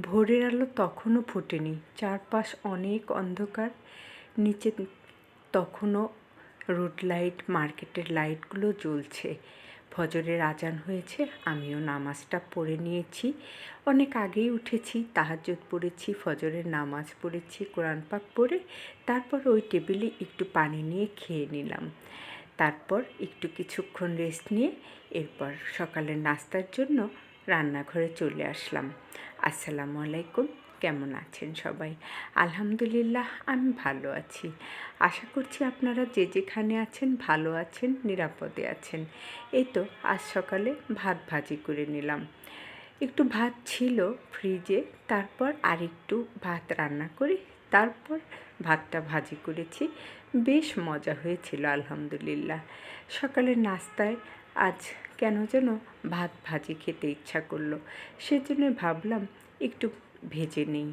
ভোরের আলো তখনও ফোটেনি। চারপাশ অনেক অন্ধকার। নিচে তখনও রোড লাইট, মার্কেটের লাইটগুলো জ্বলছে। ফজরের আজান হয়েছে, আমিও নামাজটা পড়ে নিয়েছি। অনেক আগেই উঠেছি, তাহাজ্জুদ পড়েছি, ফজরের নামাজ পড়েছি, কোরআন পাক পড়ে, তারপর ওই টেবিলে একটু পানি নিয়ে খেয়ে নিলাম। তারপর একটু কিছুক্ষণ রেস্ট নিয়ে, এরপর সকালের নাস্তার জন্য রান্নাঘরে চলে আসলাম। আসসালামু আলাইকুম। কেমন আছেন সবাই? আলহামদুলিল্লাহ, আমি ভালো আছি। আশা করছি আপনারা যে যেখানে আছেন ভালো আছেন, নিরাপদে আছেন। এই তো, আজ সকালে ভাত ভাজি করে নিলাম। একটু ভাত ছিল ফ্রিজে, তারপর আরেকটু ভাত রান্না করে তারপর ভাতটা ভাজি করেছি। বেশ মজা হয়েছিল, আলহামদুলিল্লাহ। সকালের নাস্তায় আজ কেন যেন ভাত ভাজি খেতে ইচ্ছা করল সেজন্য ভাবলাম একটু ভেজে নিই।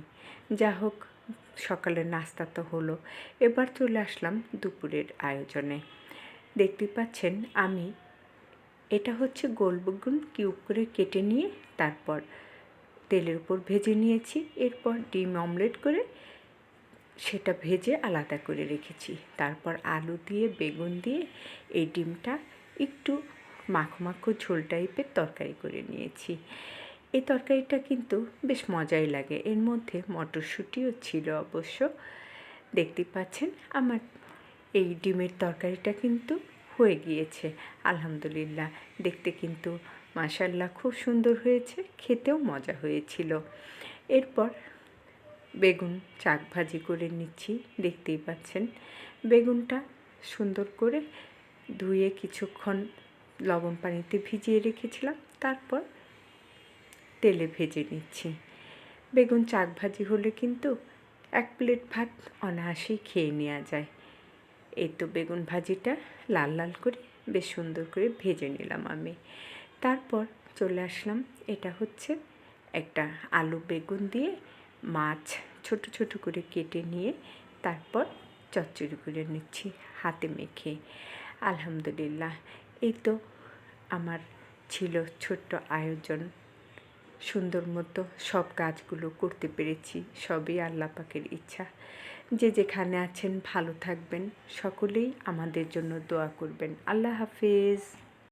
যা হোক, সকালের নাস্তা তো হলো। এবার চলে আসলাম দুপুরের আয়োজনে। দেখতে পাচ্ছেন আমি, এটা হচ্ছে গোল বেগুন কিউব করে কেটে নিয়ে তারপর তেলের উপর ভেজে নিয়েছি। এরপর ডিম অমলেট করে সেটা ভেজে আলাদা করে রেখেছি। তারপর আলু দিয়ে, বেগুন দিয়ে এই ডিমটা একটু মাখো মাখো ঝোল টাইপের তরকারি করে নিয়েছি। এই তরকারিটা কিন্তু বেশ মজাই লাগে। এর মধ্যে মটরশুঁটিও ছিল অবশ্য। দেখতে পাচ্ছেন, আমার এই ডিমের তরকারিটা কিন্তু হয়ে গিয়েছে, আলহামদুলিল্লাহ। দেখতে কিন্তু মাসাল্লাহ খুব সুন্দর হয়েছে, খেতেও মজা হয়েছিল। এরপর বেগুন চাক ভাজি করে নিচ্ছি, দেখতেই পাচ্ছেন। বেগুনটা সুন্দর করে ধুয়ে কিছুক্ষণ লবণ পানিতে ভিজিয়ে রেখেছিলাম, তারপর তেলে ভেজে নিচ্ছি। বেগুন চাক ভাজি হলে কিন্তু এক প্লেট ভাত অনায়াসেই খেয়ে নেওয়া যায়। এই তো বেগুন ভাজিটা লাল লাল করে বেশ সুন্দর করে ভেজে নিলাম আমি। তারপর চলে আসলাম, এটা হচ্ছে একটা আলু বেগুন দিয়ে মাছ ছোট ছোট করে কেটে নিয়ে তারপর চচ্চড়ি করে নিচ্ছি হাতে মেখে। আলহামদুলিল্লাহ, এই তো আমার ছিল ছোট্ট আয়োজন। সুন্দর মতো সব কাজগুলো করতে পেরেছি, সবই আল্লাহ পাকের ইচ্ছা। যে যেখানে আছেন ভালো থাকবেন, সকলেই আমাদের জন্য দোয়া করবেন। আল্লাহ হাফেজ।